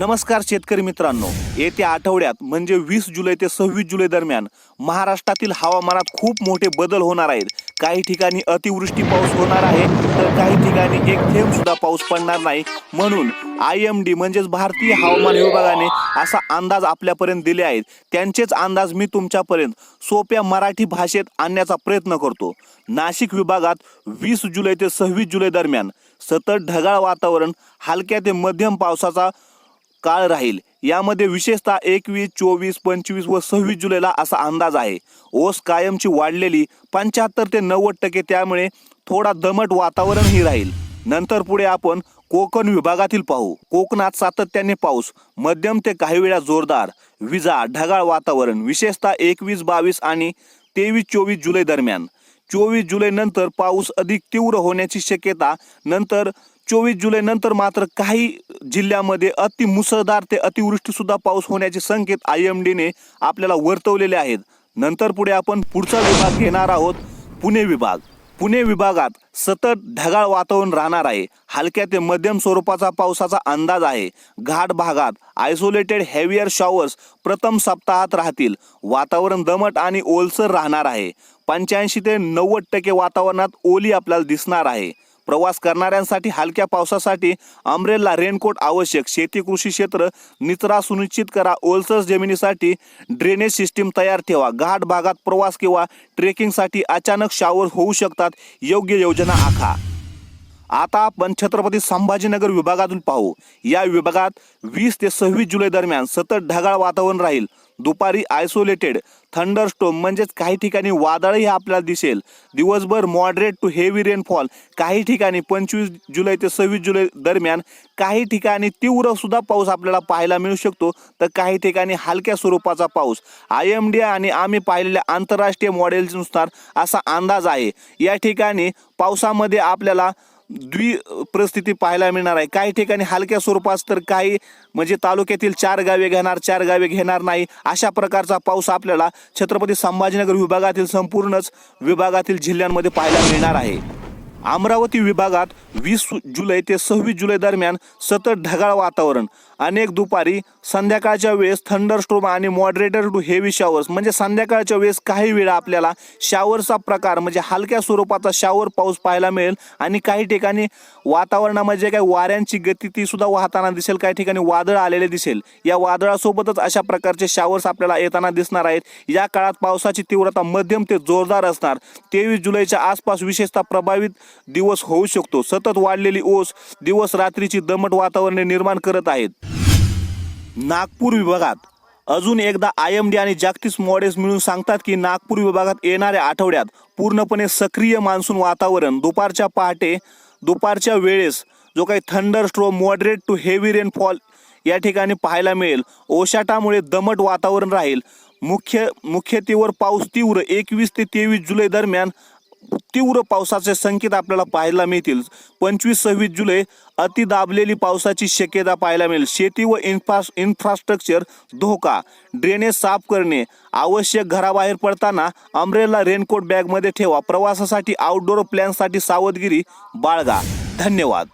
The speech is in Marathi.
नमस्कार शेतकरी मित्रांनो. येत्या आठवड्यात म्हणजे वीस जुलै ते सव्वीस जुलै दरम्यान महाराष्ट्रातील हवामानात खूप मोठे बदल होणार आहेत. काही ठिकाणी अतिवृष्टी पाऊस होणार आहे तर काही ठिकाणी एक थेंब सुद्धा पाऊस पडणार नाही. म्हणून आय एम डी म्हणजेच भारतीय हवामान विभागाने असा अंदाज आपल्यापर्यंत दिले आहेत. त्यांचेच अंदाज मी तुमच्यापर्यंत सोप्या मराठी भाषेत आणण्याचा प्रयत्न करतो. नाशिक विभागात वीस जुलै ते सव्वीस जुलै दरम्यान सतत ढगाळ वातावरण हलक्या ते मध्यम पावसाचा काळ राहील. यामध्ये विशेषतः एकवीस चोवीस पंचवीस व सव्वीस जुलैला असा अंदाज आहे. ओस कायमची वाढलेली पंच्याहत्तर ते नव्वद टक्के त्यामुळे थोडा दमट वातावरणही राहील. नंतर पुढे आपण कोकण विभागातील पाहू. कोकणात सातत्याने पाऊस मध्यम ते काही वेळा जोरदार विजा ढगाळ वातावरण विशेषतः एकवीस बावीस आणि तेवीस चोवीस जुलै दरम्यान. चोवीस जुलै नंतर पाऊस अधिक तीव्र होण्याची शक्यता नंतर चोवीस जुलै नंतर मात्र काही जिल्ह्यामध्ये अति मुसळधार ते अतिवृष्टी सुद्धा पाऊस होण्याचे संकेत आय एम डीने आपल्याला वर्तवलेले आहेत. नंतर पुढे आपण पुढचा विभाग घेणार आहोत. पुणे विभाग. पुणे विभागात सतत ढगाळ वातावरण राहणार आहे. हलक्या ते मध्यम स्वरूपाचा पावसाचा अंदाज आहे. घाट भागात आयसोलेटेड हेवियर शॉवर्स प्रथम सप्ताहात राहतील. वातावरण दमट आणि ओलसर राहणार आहे. पंच्याऐंशी ते नव्वद टक्के वातावरणात ओली आपल्याला दिसणार आहे. प्रवास करणाऱ्यांसाठी हलक्या पावसासाठी अम्ब्रेला रेनकोट आवश्यक. शेती कृषी क्षेत्र निचरा सुनिश्चित करा. ओलसर जमिनीसाठी ड्रेनेज सिस्टीम तयार ठेवा. घाट भागात प्रवास किंवा ट्रेकिंगसाठी अचानक शावर होऊ शकतात. योग्य योजना आखा. आता आपण छत्रपती संभाजीनगर विभागातून पाहू. या विभागात वीस ते सव्वीस जुलै दरम्यान सतत ढगाळ वातावरण राहील. दुपारी आयसोलेटेड थंडरस्टोम म्हणजेच काही ठिकाणी वादळही आपल्याला दिसेल. दिवसभर मॉडरेट टू हेवी रेनफॉल काही ठिकाणी पंचवीस जुलै ते सव्वीस जुलै दरम्यान काही ठिकाणी तीव्रसुद्धा पाऊस आपल्याला पाहायला मिळू शकतो तर काही ठिकाणी हलक्या स्वरूपाचा पाऊस. आय एम डी आणि आम्ही पाहिलेल्या आंतरराष्ट्रीय मॉडेलनुसार असा अंदाज आहे. या ठिकाणी पावसामध्ये आपल्याला द्वि परिस्थिती पाहायला मिळणार आहे. काही ठिकाणी हलक्या स्वरूपात तर काही म्हणजे तालुक्यातील चार गावे घेणार चार गावे घेणार नाही. अशा प्रकारचा पाऊस आपल्याला छत्रपती संभाजीनगर विभागातील संपूर्णच विभागातील जिल्ह्यांमध्ये पाहायला मिळणार आहे. अमरावती विभागात वीस जुलै ते सव्वीस जुलै दरम्यान सतत ढगाळ वातावरण. अनेक दुपारी संध्याकाळच्या वेळेस थंडरस्टोम आणि मॉडरेटर टू हेवी शॉवर्स म्हणजे संध्याकाळच्या वेळेस काही वेळा आपल्याला शॉवरचा प्रकार म्हणजे हलक्या स्वरूपाचा शॉवर पाऊस पाहायला मिळेल. आणि काही ठिकाणी वातावरणामध्ये काही वाऱ्यांची गती ती सुद्धा वाहताना दिसेल. काही ठिकाणी वादळ आलेले दिसेल. या वादळासोबतच अशा प्रकारचे शॉवर्स आपल्याला येताना दिसणार आहेत. या काळात पावसाची तीव्रता मध्यम ते जोरदार असणार. तेवीस जुलैच्या आसपास विशेषतः प्रभावित दिवस होऊ शकतो. सतत वाढलेली ओस दिवस रात्रीची दमट वातावरणे निर्माण करत आहेत. नागपूर विभागात अजून एकदा आय एम डी आणि जागतिक मॉडेल्स मिळून सांगतात की नागपूर विभागात येणाऱ्या आठवड्यात पूर्णपणे सक्रिय मान्सून वातावरण दुपारच्या पहाटे दुपारच्या वेळेस जो काही thunder storm moderate to heavy rainfall या ठिकाणी पाहायला मिळेल. ओशाटामुळे दमट वातावरण राहील. मुख्य मुख्यतेवर पाऊस तीव्र एकवीस ते तेवीस जुलै दरम्यान तीव्र पावसाचे संकेत आपल्याला पाहायला मिळतील. पंचवीस सव्वीस जुलै अति दाबलेली पावसाची शक्यता पाहायला मिळेल. शेती व इन्फ्रा इन्फ्रास्ट्रक्चर धोका ड्रेनेज साफ करणे आवश्यक घराबाहेर पडताना अम्ब्रेला रेनकोट बॅगमध्ये ठेवा प्रवासासाठी आउटडोर प्लॅनसाठी सावधगिरी बाळगा. धन्यवाद.